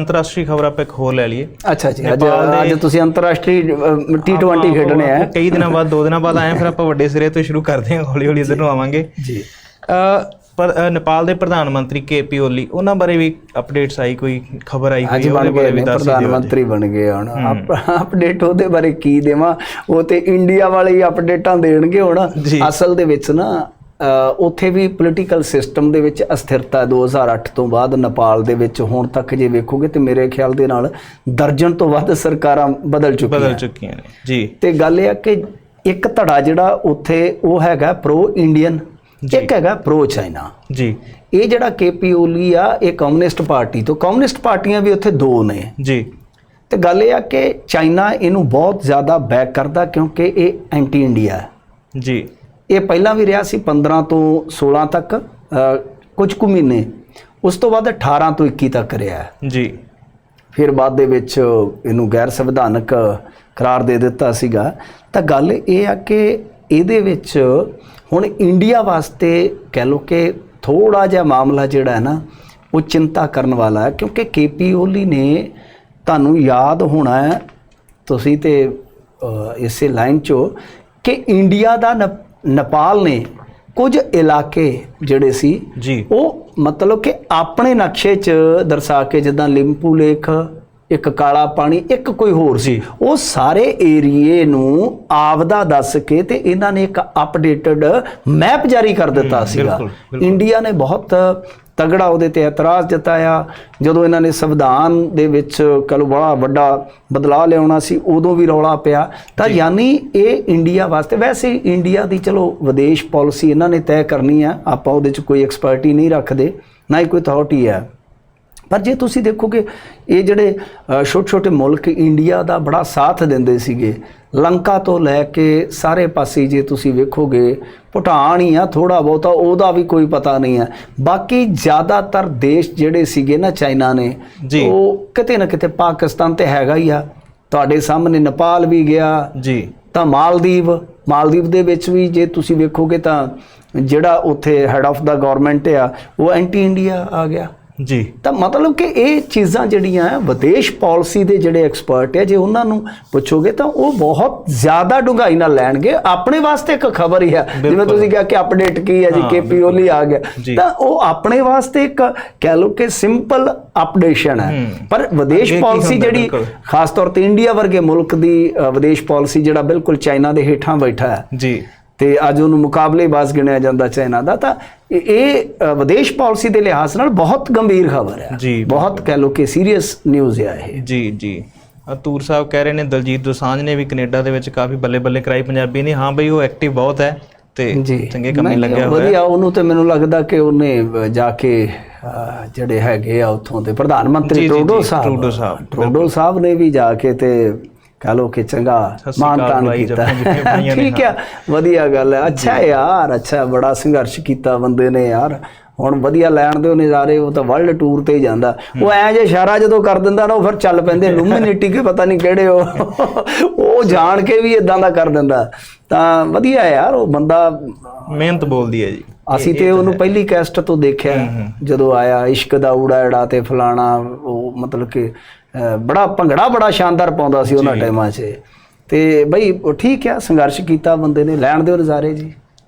ਅੰਤਰਰਾਸ਼ਟਰੀ ਖਬਰ ਆਪਾਂ ਇੱਕ ਹੋਰ ਲੈ ਲਈਏ। ਅੱਛਾ ਜੀ ਅੱਜ ਅੱਜ ਤੁਸੀਂ ਅੰਤਰਰਾਸ਼ਟਰੀ ਟੀ20 ਖੇਡਣੇ ਆ। ਕਈ ਦਿਨਾਂ ਬਾਅਦ ਦੋ ਦਿਨਾਂ ਬਾਅਦ ਆਏ ਫਿਰ ਆਪਾਂ ਵੱਡੇ ਸਿਰੇ ਤੋਂ ਸ਼ੁਰੂ ਕਰਦੇ ਹਾਂ ਹੌਲੀ ਹੌਲੀ ਇਧਰ ਨੂੰ ਆਵਾਂਗੇ। ਜੀ। ਅ, ਪਰ ਨੇਪਾਲ ਦੇ ਪ੍ਰਧਾਨ ਮੰਤਰੀ ਕੇਪੀ ਓਲੀ ਉਹਨਾਂ ਬਾਰੇ ਵੀ ਅਪਡੇਟਸ ਆਈ ਕੋਈ ਖਬਰ ਆਈ ਹੋਈ ਉਹਦੇ ਬਾਰੇ ਵੀ ਦੱਸ ਪ੍ਰਧਾਨ ਦਿਓ। ਮੰਤਰੀ ਬਣ ਗਏ ਹੁਣ। ਅਪਡੇਟ ਉਹਦੇ ਬਾਰੇ ਕੀ ਦੇਵਾਂ ਉਹ ਤੇ ਇੰਡੀਆ ਵਾਲੇ ਹੀ ਅਪਡੇਟਾਂ ਦੇਣਗੇ ਹੁਣ। ਅਸਲ ਦੇ ਵਿੱਚ ਨਾ ਉੱਥੇ ਵੀ ਪੋਲੀਟੀਕਲ ਸਿਸਟਮ ਦੇ ਵਿੱਚ ਅਸਥਿਰਤਾ 2008 ਤੋਂ ਬਾਅਦ ਨੇਪਾਲ ਦੇ ਵਿੱਚ ਹੁਣ ਤੱਕ ਜੇ ਵੇਖੋਗੇ ਤੇ ਮੇਰੇ ਖਿਆਲ ਦੇ ਨਾਲ ਦਰਜਨ ਤੋਂ ਵੱਧ ਸਰਕਾਰਾਂ ਬਦਲ ਚੁੱਕੀਆਂ ਬਦਲ ਚੁੱਕੀਆਂ ਨੇ ਜੀ। ਤੇ ਗੱਲ ਇਹ ਆ ਕਿ ਇੱਕ ਧੜਾ ਜਿਹੜਾ ਉੱਥੇ ਉਹ ਹੈਗਾ ਪ੍ਰੋ ਇੰਡੀਅਨ ਇੱਕ ਹੈਗਾ ਪ੍ਰੋ ਚਾਈਨਾ ਜੀ। ਇਹ ਜਿਹੜਾ ਕੇਪੀ ਓਲੀ ਆ ਇਹ ਕਮਿਊਨਿਸਟ ਪਾਰਟੀ ਤੋਂ ਕਮਿਊਨਿਸਟ ਪਾਰਟੀਆਂ ਵੀ ਉੱਥੇ ਦੋ ਨੇ। ਜੀ। ਤੇ ਗੱਲ ਇਹ ਆ ਕਿ ਚਾਈਨਾ ਇਹਨੂੰ ਬਹੁਤ ਜ਼ਿਆਦਾ ਬੈਕ ਕਰਦਾ ਕਿਉਂਕਿ ਇਹ ਐਂਟੀ ਇੰਡੀਆ ਹੈ। ਜੀ। ਇਹ ਪਹਿਲਾਂ ਵੀ ਰਿਹਾ ਸੀ 15 ਤੋਂ 16 ਤੱਕ ਕੁਝ ਕੁ ਮਹੀਨੇ। ਉਸ ਤੋਂ ਬਾਅਦ 18 ਤੋਂ 21 ਤੱਕ ਰਿਹਾ। ਜੀ। ਫਿਰ ਬਾਅਦ ਦੇ ਵਿੱਚ ਇਹਨੂੰ ਗੈਰ ਸੰਵਿਧਾਨਕ ਕਰਾਰ ਦੇ ਦਿੱਤਾ ਸੀਗਾ। ਤਾਂ ਗੱਲ ਇਹ ਆ ਕਿ ਇਹਦੇ ਵਿੱਚ ਹੁਣ ਇੰਡੀਆ ਵਾਸਤੇ ਕਹਿ ਲਓ ਕਿ ਥੋੜਾ ਜਿਹਾ ਮਾਮਲਾ ਜਿਹੜਾ ਹੈ ਨਾ ਉਹ ਚਿੰਤਾ ਕਰਨ ਵਾਲਾ ਹੈ। ਕਿਉਂਕਿ ਕੇਪੀ ਓਲੀ ਨੇ ਤੁਹਾਨੂੰ ਯਾਦ ਹੋਣਾ ਹੈ ਤੁਸੀਂ ਤੇ ਇਸੇ ਲਾਈਨ 'ਚੋਂ ਕਿ ਇੰਡੀਆ ਦਾ ਨੇਪਾਲ ਨੇ ਕੁਝ ਇਲਾਕੇ ਜਿਹੜੇ ਸੀ ਜੀ। ਉਹ ਮਤਲਬ ਕਿ ਆਪਣੇ ਨਕਸ਼ੇ 'ਚ ਦਰਸਾ ਕੇ ਜਿੱਦਾਂ ਲਿੰਪੂ ਲੇਖ ਇੱਕ ਕਾਲਾ ਪਾਣੀ ਇੱਕ ਕੋਈ ਹੋਰ ਸੀ। ਉਹ ਸਾਰੇ ਏਰੀਏ ਨੂੰ ਆਪਦਾ ਦੱਸ ਕੇ ਤੇ ਇਹਨਾਂ ਨੇ ਇੱਕ ਅਪਡੇਟਡ ਮੈਪ ਜਾਰੀ ਕਰ ਦਿੱਤਾ ਸੀਗਾ। ਇੰਡੀਆ ਨੇ ਬਹੁਤ ਤਗੜਾ ਉਹਦੇ ਤੇ ਇਤਰਾਜ਼ ਜਤਾਇਆ। ਜਦੋਂ ਇਹਨਾਂ ਨੇ ਸੰਵਿਧਾਨ ਦੇ ਵਿੱਚ ਕਲੋ ਬੜਾ ਵੱਡਾ ਬਦਲਾਅ ਲਿਆਉਣਾ ਸੀ ਉਦੋਂ ਵੀ ਰੌਲਾ ਪਿਆ। ਤਾਂ ਯਾਨੀ ਇਹ ਇੰਡੀਆ ਵਾਸਤੇ ਵੈਸੇ ਇੰਡੀਆ ਦੀ ਚਲੋ ਵਿਦੇਸ਼ ਪਾਲਿਸੀ ਇਹਨਾਂ ਨੇ ਤੈਅ ਕਰਨੀ ਆ ਆਪਾਂ ਉਹਦੇ 'ਚ ਕੋਈ ਐਕਸਪਰਟੀ ਨਹੀਂ ਰੱਖਦੇ ਨਾ ਹੀ ਕੋਈ ਅਥਾਰਟੀ ਹੈ। ਪਰ ਜੇ ਤੁਸੀਂ ਦੇਖੋਗੇ ਇਹ ਜਿਹੜੇ ਛੋਟੇ ਛੋਟੇ ਮੁਲਕ ਇੰਡੀਆ ਦਾ ਬੜਾ ਸਾਥ ਦਿੰਦੇ ਸੀਗੇ ਲੰਕਾ ਤੋਂ ਲੈ ਕੇ ਸਾਰੇ ਪਾਸੇ ਜੇ ਤੁਸੀਂ ਵੇਖੋਗੇ ਭੂਟਾਨ ਹੀ ਆ ਥੋੜਾ ਬਹੁਤਾ ਉਹਦਾ ਵੀ ਕੋਈ ਪਤਾ ਨਹੀਂ ਹੈ ਬਾਕੀ ਜ਼ਿਆਦਾਤਰ ਦੇਸ਼ ਜਿਹੜੇ ਸੀਗੇ ਨਾ ਚਾਈਨਾ ਨੇ ਜੀ। ਉਹ ਕਿਤੇ ਨਾ ਕਿਤੇ ਪਾਕਿਸਤਾਨ ਤੇ ਹੈਗਾ ਹੀ ਆ। ਤੁਹਾਡੇ ਸਾਹਮਣੇ ਨੇਪਾਲ ਵੀ ਗਿਆ ਜੀ। ਤਾਂ ਮਾਲਦੀਵ ਮਾਲਦੀਵ ਦੇ ਵਿੱਚ ਵੀ ਜੇ ਤੁਸੀਂ ਵੇਖੋਗੇ ਤਾਂ ਜਿਹੜਾ ਉੱਥੇ ਹੈਡ ਆਫ ਦਾ ਗਵਰਨਮੈਂਟ ਆ ਉਹ ਐਂਟੀ ਇੰਡੀਆ ਆ ਗਿਆ। ਜੀ। ਤਾਂ ਮਤਲਬ ਕਿ ਇਹ ਚੀਜ਼ਾਂ ਜਿਹੜੀਆਂ ਆ ਵਿਦੇਸ਼ ਪਾਲਿਸੀ ਦੇ ਜਿਹੜੇ ਐਕਸਪਰਟ ਆ ਜੇ ਉਹਨਾਂ ਨੂੰ ਪੁੱਛੋਗੇ ਤਾਂ ਉਹ ਬਹੁਤ ਜ਼ਿਆਦਾ ਡੂੰਘਾਈ ਨਾਲ ਲੈਣਗੇ। ਆਪਣੇ ਵਾਸਤੇ ਇੱਕ ਖਬਰ ਹੀ ਆ। ਜਿਵੇਂ ਤੁਸੀਂ ਕਿਹਾ ਕਿ ਅਪਡੇਟ ਕੀ ਹੈ ਜੀ ਹਾਂ, ਕੇਪੀ ਓਲੀ ਆ ਗਿਆ। ਤਾਂ ਉਹ ਆਪਣੇ ਵਾਸਤੇ ਇੱਕ ਕਹਿ ਲਓ ਕਿ ਸਿੰਪਲ ਅਪਡੇਸ਼ਨ ਹੈ ਹੂੰ। ਪਰ ਵਿਦੇਸ਼ ਪਾਲਿਸੀ ਜਿਹੜੀ। ਖਾਸ ਤੌਰ ਤੇ ਇੰਡੀਆ ਵਰਗੇ ਮੁਲਕ ਦੀ ਵਿਦੇਸ਼ ਪਾਲਿਸੀ ਜਿਹੜਾ ਬਿਲਕੁਲ ਚਾਈਨਾ ਦੇ ਹੇਠਾਂ ਬੈਠਾ ਹੈ। ਜੀ। ਤੇ ਅੱਜ ਉਹਨੂੰ ਮੁਕਾਬਲੇਬਾਜ਼ ਗਿਣਿਆ ਜਾਂਦਾ ਚਾਈਨਾ ਦਾ ਤਾਂ ਇਹ- ਵਿਦੇਸ਼ ਪਾਲਿਸੀ ਦੇ ਲਿਹਾਜ਼ ਨਾਲ ਬਹੁਤ ਗੰਭੀਰ ਖਬਰ ਹੈ। ਬਹੁਤ ਕਹਿ ਲਓ ਕਿ ਸੀਰੀਅਸ ਨਿਊਜ਼ ਹੈ ਇਹ। ਜੀ ਜੀ। ਅਤੂਰ ਸਾਹਿਬ ਕਹਿ ਰਹੇ ਨੇ ਦਲਜੀਤ ਦੋਸਾਂਝ ਨੇ ਵੀ ਕੈਨੇਡਾ ਦੇ ਵਿੱਚ ਕਾਫੀ ਬੱਲੇ ਬੱਲੇ ਕਰਾਈ ਪੰਜਾਬੀ ਨੇ। ਹਾਂ ਬਈ ਉਹ ਐਕਟਿਵ ਬਹੁਤ ਹੈ ਤੇ ਚੰਗੇ ਕੰਮ ਨਹੀਂ, ਲੱਗਿਆ ਹੋਇਆ ਵਧੀਆ ਉਹਨੂੰ ਤੇ ਮੈਨੂੰ ਲੱਗਦਾ ਕਿ ਉਹਨੇ ਜਾ ਕੇ ਜਿਹੜੇ ਹੈਗੇ ਆ ਉੱਥੋਂ ਦੇ ਪ੍ਰਧਾਨ ਮੰਤਰੀ ਟਰੂਡੋ ਸਾਹਿਬ, ਟਰੂਡੋ ਸਾਹਿਬ ਨੇ ਵੀ ਜਾ ਕੇ ਤੇ ਕਹ ਲਓ ਕਿ ਚੰਗਾ ਮਾਨਤਾਨ ਕੀਤਾ। ਠੀਕ ਹੈ। ਵਧੀਆ ਗੱਲ ਹੈ। ਅੱਛਾ ਯਾਰ ਅੱਛਾ ਬੜਾ ਸੰਘਰਸ਼ ਕੀਤਾ ਬੰਦੇ ਨੇ ਯਾਰ। ਹੁਣ ਵਧੀਆ ਲੈਣ ਦੇ ਨਜ਼ਾਰੇ ਉਹ ਤਾਂ ਵਰਲਡ ਟੂਰ ਤੇ ਹੀ ਜਾਂਦਾ। ਉਹ ਐ ਜੇ ਇਸ਼ਾਰਾ ਜਦੋਂ ਕਰ ਦਿੰਦਾ ਨਾ ਉਹ ਫਿਰ ਚੱਲ ਪੈਂਦੇ। ਲੂਮਿਨਿਟੀ ਕੇ ਪਤਾ ਨਹੀਂ ਕਿਹੜੇ ਉਹ। ਉਹ ਜਾਣ ਕੇ ਵੀ ਇਦਾਂ ਦਾ ਕਰ ਦਿੰਦਾ। ਤਾਂ ਵਧੀਆ ਯਾਰ ਉਹ ਬੰਦਾ ਮਿਹਨਤ ਬੋਲਦੀ ਹੈ ਜੀ। ਅਸੀਂ ਤੇ ਉਹਨੂੰ ਪਹਿਲੀ ਕੈਸਟ ਤੋਂ ਦੇਖਿਆ। ਜਦੋਂ ਆਇਆ ਇਸ਼ਕ ਦਾ ਊੜਾ ੜਾ ਤੇ ਫਲਾਣਾ ਉਹ ਮਤਲਬ ਕਿ ਬੜਾ ਭੰਗੜਾ ਬੜਾ ਸ਼ਾਨਦਾਰ ਪਾਉਂਦਾ ਸੀ ਉਹਨਾਂ ਟਾਈਮਾਂ 'ਚ। ਤੇ ਬਈ ਉਹ ਠੀਕ ਆ ਸੰਘਰਸ਼ ਕੀਤਾ ਬੰਦੇ ਨੇ ਲੈਣ ਦਿਓ ਨਜ਼ਾਰੇ ਜੀ।